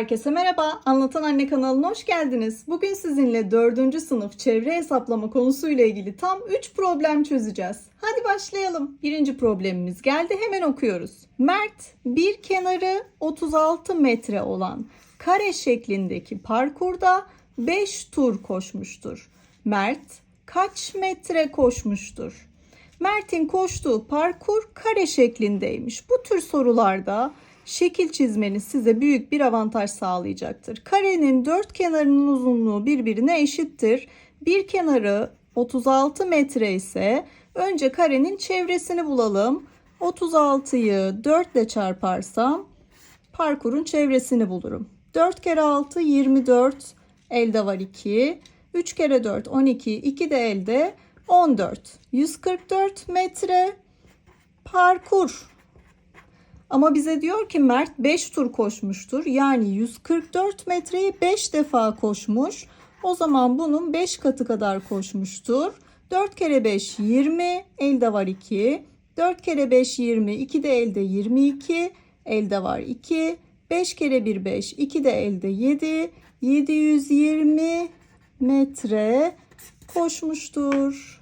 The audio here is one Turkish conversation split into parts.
Herkese merhaba. Anlatan Anne kanalına hoş geldiniz. Bugün sizinle 4. sınıf çevre hesaplama konusuyla ilgili tam 3 problem çözeceğiz. Hadi başlayalım. Birinci problemimiz geldi. Hemen okuyoruz. Mert bir kenarı 36 metre olan kare şeklindeki parkurda 5 tur koşmuştur. Mert kaç metre koşmuştur? Mert'in koştuğu parkur kare şeklindeymiş. Bu tür sorularda şekil çizmeniz size büyük bir avantaj sağlayacaktır. Karenin dört kenarının uzunluğu birbirine eşittir. Bir kenarı 36 metre ise önce karenin çevresini bulalım. 36'yı 4 ile çarparsam parkurun çevresini bulurum. 4 kere 6 24 elde var 2. 3 kere 4 12 2 de elde 14. 144 metre parkur. Ama bize diyor ki Mert 5 tur koşmuştur. Yani 144 metreyi 5 defa koşmuş. O zaman bunun 5 katı kadar koşmuştur. 4 kere 5 20. Elde var 2. 4 kere 5 20. 2 de elde 22. Elde var 2. 5 kere 1 5. 2 de elde 7. 720 metre koşmuştur.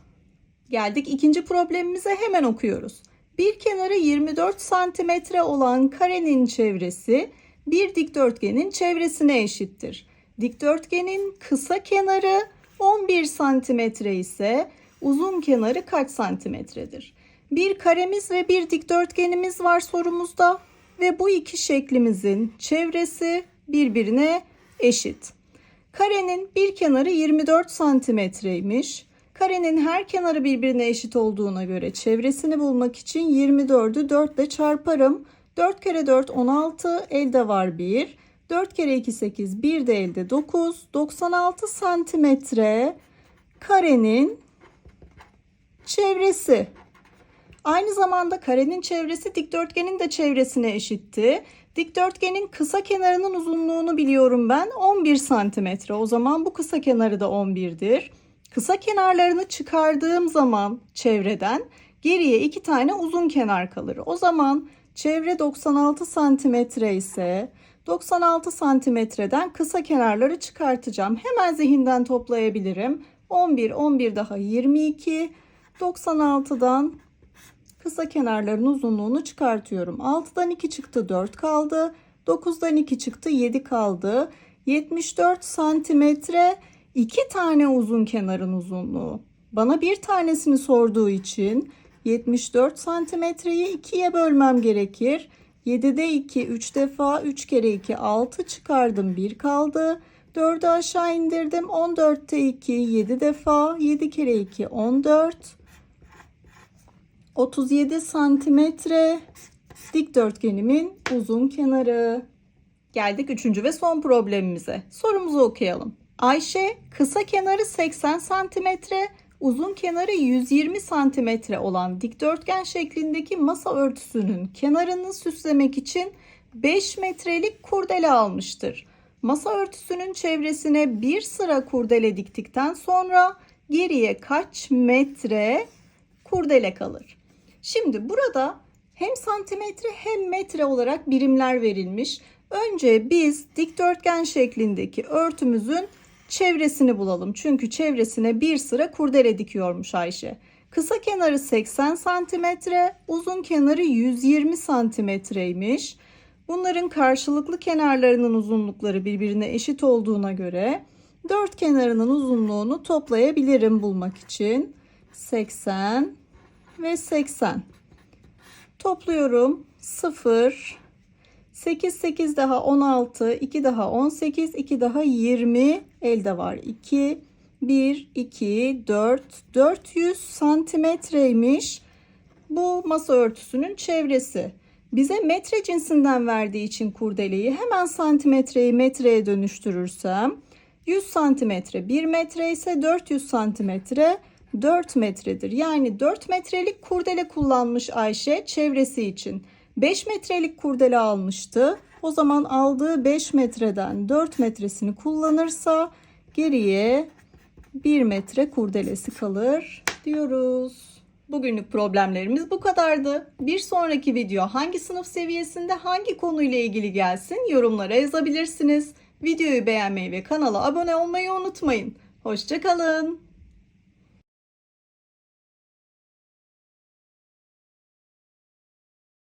Geldik ikinci problemimize hemen okuyoruz. Bir kenarı 24 santimetre olan karenin çevresi bir dikdörtgenin çevresine eşittir. Dikdörtgenin kısa kenarı 11 santimetre ise uzun kenarı kaç santimetredir? Bir karemiz ve bir dikdörtgenimiz var sorumuzda ve bu iki şeklimizin çevresi birbirine eşit. Karenin bir kenarı 24 santimetreymiş. Karenin her kenarı birbirine eşit olduğuna göre çevresini bulmak için 24'ü 4 ile çarparım. 4 kere 4 16 elde var 1. 4 kere 2 8 1 de elde 9. 96 santimetre karenin çevresi. Aynı zamanda karenin çevresi dikdörtgenin de çevresine eşitti. Dikdörtgenin kısa kenarının uzunluğunu biliyorum ben 11 santimetre. O zaman bu kısa kenarı da 11'dir. Kısa kenarlarını çıkardığım zaman çevreden geriye iki tane uzun kenar kalır. O zaman çevre 96 santimetre ise 96 santimetreden kısa kenarları çıkartacağım. Hemen zihinden toplayabilirim. 11, 11 daha 22. 96'dan kısa kenarların uzunluğunu çıkartıyorum. 6'dan 2 çıktı 4 kaldı. 9'dan 2 çıktı 7 kaldı. 74 santimetre iki tane uzun kenarın uzunluğu. Bana bir tanesini sorduğu için 74 santimetreyi ikiye bölmem gerekir. 7'de 2 3 defa 3 kere 2 6 çıkardım 1 kaldı. 4'ü aşağı indirdim 14'te 2 7 defa 7 kere 2 14 37 santimetre dikdörtgenimin uzun kenarı. Geldik üçüncü ve son problemimize. Sorumuzu okuyalım. Ayşe kısa kenarı 80 santimetre, uzun kenarı 120 santimetre olan dikdörtgen şeklindeki masa örtüsünün kenarını süslemek için 5 metrelik kurdele almıştır. Masa örtüsünün çevresine bir sıra kurdele diktikten sonra geriye kaç metre kurdele kalır? Şimdi burada hem santimetre hem metre olarak birimler verilmiş. Önce biz dikdörtgen şeklindeki örtümüzün çevresini bulalım. Çünkü çevresine bir sıra kurdele dikiyormuş Ayşe. Kısa kenarı 80 santimetre, uzun kenarı 120 santimetreymiş. Bunların karşılıklı kenarlarının uzunlukları birbirine eşit olduğuna göre dört kenarının uzunluğunu toplayabilirim bulmak için. 80 ve 80. Topluyorum. 0, 8, 8 daha 16, 2 daha 18, 2 daha 20 elde var. 2, 1, 2, 4, 400 santimetreymiş. Bu masa örtüsünün çevresi. Bize metre cinsinden verdiği için kurdeleyi hemen santimetreyi metreye dönüştürürsem 100 santimetre 1 metre ise 400 santimetre 4 metredir. Yani 4 metrelik kurdele kullanmış Ayşe çevresi için. 5 metrelik kurdele almıştı. O zaman aldığı 5 metreden 4 metresini kullanırsa geriye 1 metre kurdelesi kalır diyoruz. Bugünlük problemlerimiz bu kadardı. Bir sonraki video hangi sınıf seviyesinde hangi konuyla ilgili gelsin yorumlara yazabilirsiniz. Videoyu beğenmeyi ve kanala abone olmayı unutmayın. Hoşçakalın.